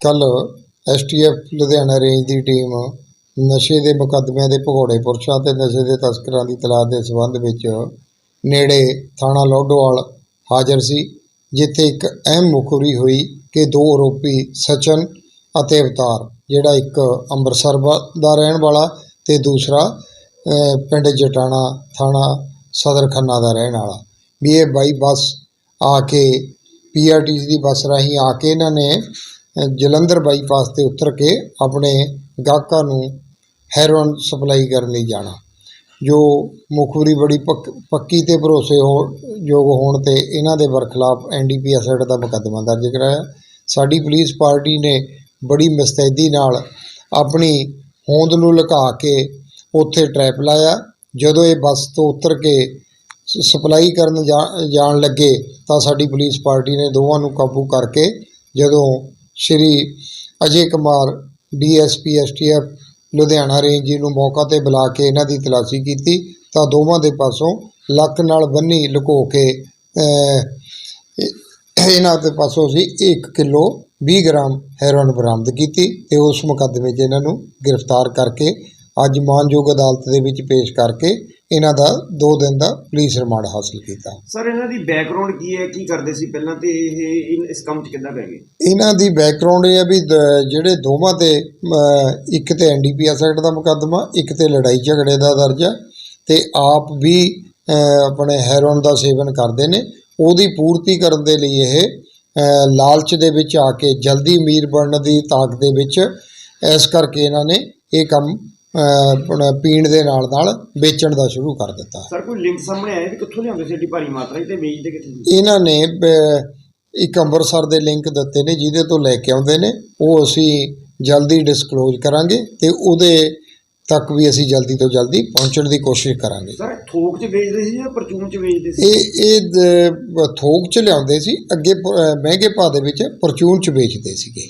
ਕੱਲ STF Ludhiana range ਦੀ team ਨਸ਼ੇ ਦੇ ਮੁਕੱਦਮਿਆਂ ਦੇ ਭਗੌੜੇ ਪੁਰਸ਼ਾਂ ਤੇ ਨਸ਼ੇ ਦੇ ਤਸਕਰਾਂ ਦੀ ਤਲਾਸ਼ ਦੇ ਸਬੰਧ ਵਿੱਚ ਨੇੜੇ ਥਾਣਾ ਲੋਡੋਵਾਲ ਹਾਜ਼ਰ ਸੀ, ਜਿੱਥੇ ਇੱਕ ਅਹਿਮ ਮੁਖਬਰੀ ਹੋਈ ਕਿ ਦੋ ਆਰੋਪੀ ਸਚਨ ਅਤੇ ਅਵਤਾਰ, ਜਿਹੜਾ ਇੱਕ ਅੰਮ੍ਰਿਤਸਰ ਵਾ- ਦਾ ਰਹਿਣ ਵਾਲਾ ਤੇ ਦੂਸਰਾ ਪਿੰਡ ਜਟਾਣਾ ਥਾਣਾ ਸਦਰ ਖੰਨਾ ਦਾ ਰਹਿਣ ਵਾਲਾ। ਵੀ ਇਹ ਬਾਈ ਬੱਸ ਆ ਕੇ ਪੀਆਰਟੀਸੀ ਦੀ ਬੱਸ ਰਾਹੀਂ ਆ ਕੇ ਇਹਨਾਂ ਨੇ ਜਲੰਧਰ ਬਾਈਪਾਸ ਤੇ ਉਤਰ ਕੇ ਆਪਣੇ ਗਾਹਕਾਂ ਨੂੰ ਹੈਰੋਇਨ ਸਪਲਾਈ ਕਰਨ ਲਈ ਜਾਣਾ, ਜੋ ਮੁਖਬਰੀ ਬੜੀ ਪੱਕ- ਪੱਕੀ ਤੇ ਭਰੋਸੇ ਹੋ ਯੋਗ ਹੋਣ ਤੇ ਇਹਨਾਂ ਦੇ ਬਰਖਲਾਫ ਐਨਡੀਪੀਐਸ ਐਕਟ ਦਾ ਮੁਕੱਦਮਾ ਦਰਜ ਕਰਾਇਆ। ਸਾਡੀ ਪੁਲਿਸ ਪਾਰਟੀ ਨੇ ਬੜੀ ਮਸਤੈਦੀ ਨਾਲ ਆਪਣੀ ਹੋਂਦ ਨੂੰ ਲੁਕਾ ਕੇ ਉੱਥੇ ਟਰੈਪ ਲਾਇਆ। ਜਦੋਂ ਇਹ ਬੱਸ ਤੋਂ ਉਤਰ ਕੇ ਸਪਲਾਈ ਕਰਨ ਜਾਣ ਲੱਗੇ ਤਾਂ ਸਾਡੀ ਪੁਲਿਸ ਪਾਰਟੀ ਨੇ ਦੋਵਾਂ ਨੂੰ ਕਾਬੂ ਕਰਕੇ ਜਦੋਂ Shri Ajay Kumar, DSP, STF, Ludhiana range ji ਨੂੰ ਮੌਕਾ ਤੇ ਬੁਲਾ ਕੇ ਇਹਨਾਂ ਦੀ ਤਲਾਸ਼ੀ ਕੀਤੀ ਤਾਂ ਦੋਵਾਂ ਦੇ ਪਾਸੋਂ ਲੱਕ ਨਾਲ ਬੰਨੀ ਲੁਕੋ ਕੇ ਇਹਨਾਂ ਦੇ ਪਾਸੋਂ ਅਸੀਂ 1 ਕਿਲੋ 20 ਗ੍ਰਾਮ ਹੈਰੋਇਨ ਬਰਾਮਦ ਕੀਤੀ ਤੇ ਉਸ ਮੁਕੱਦਮੇ 'ਚ ਇਹਨਾਂ ਨੂੰ ਗ੍ਰਿਫਤਾਰ ਕਰਕੇ ਅੱਜ ਮਾਨਯੋਗ ਅਦਾਲਤ ਦੇ ਵਿੱਚ ਪੇਸ਼ ਕਰਕੇ ਇਹਨਾਂ ਦਾ 2 ਦਿਨ ਦਾ ਪੁਲਿਸ ਰਿਮਾਂਡ ਹਾਸਲ ਕੀਤਾ। ਸਰ ਇਹਨਾਂ ਦੀ ਬੈਕਗ੍ਰਾਉਂਡ ਕੀ ਹੈ? ਕੀ ਕਰਦੇ ਸੀ ਪਹਿਲਾਂ ਤੇ ਇਹ ਇਸ ਕੰਮ 'ਚ ਕਿੱਦਾਂ ਪੈ ਗਏ? ਇਹਨਾਂ ਦੀ ਬੈਕਗ੍ਰਾਉਂਡ ਇਹ ਹੈ ਵੀ ਜਿਹੜੇ ਦੋਵਾਂ ਤੇ ਇੱਕ ਤੇ ਐਨਡੀਪੀਐਸ ਐਕਟ ਦਾ ਮੁਕੱਦਮਾ ਇੱਕ ਤੇ ਲੜਾਈ ਝਗੜੇ ਦਾ ਦਰਜ ਹੈ ਤੇ ਆਪ ਵੀ ਆਪਣੇ ਹੈਰੋਨ ਦਾ ਸੇਵਨ ਕਰਦੇ ਨੇ। ਉਹਦੀ ਪੂਰਤੀ ਕਰਨ ਦੇ ਲਈ ਇਹ ਲਾਲਚ ਦੇ ਵਿੱਚ ਆ ਕੇ ਜਲਦੀ ਅਮੀਰ ਬਣਨ ਦੀ ਤਾਕ ਦੇ ਵਿੱਚ ਇਸ ਕਰਕੇ ਇਹਨਾਂ ਨੇ ਇਹ ਕੰਮ ਪੀਣ ਦੇ ਨਾਲ ਨਾਲ ਵੇਚਣ ਦਾ ਸ਼ੁਰੂ ਕਰ ਦਿੱਤਾ। ਸਰ ਕੋਈ ਲਿੰਕ ਸਾਹਮਣੇ ਆਇਆ ਵੀ ਕਿੱਥੋਂ ਲਿਆਉਂਦੇ ਸੀ ਏਡੀ ਭਾਰੀ ਮਾਤਰਾ ਤੇ ਵੇਚਦੇ ਕਿੱਥੇ ਇਹਨਾਂ ਨੇ ਇੱਕ ਅੰਮ੍ਰਿਤਸਰ ਦੇ ਲਿੰਕ ਦਿੱਤੇ ਨੇ ਜਿਹਦੇ ਤੋਂ ਲੈ ਕੇ ਆਉਂਦੇ ਨੇ। ਉਹ ਅਸੀਂ ਜਲਦੀ ਡਿਸਕਲੋਜ਼ ਕਰਾਂਗੇ ਤੇ ਉਹਦੇ ਤੱਕ ਵੀ ਅਸੀਂ ਜਲਦੀ ਤੋਂ ਜਲਦੀ ਪਹੁੰਚਣ ਦੀ ਕੋਸ਼ਿਸ਼ ਕਰਾਂਗੇ। ਸਰ ਥੋਕ 'ਚ ਵੇਚਦੇ ਸੀ ਜਾਂ ਪਰਚੂਨ 'ਚ ਵੇਚਦੇ ਸੀ? ਇਹ ਇਹ ਥੋਕ ਚ ਲਿਆਉਂਦੇ ਸੀ। ਅੱਗੇ ਮਹਿੰਗੇ ਭਾਅ ਦੇ ਵਿੱਚ ਪਰਚੂਨ ਚ ਵੇਚਦੇ ਸੀਗੇ।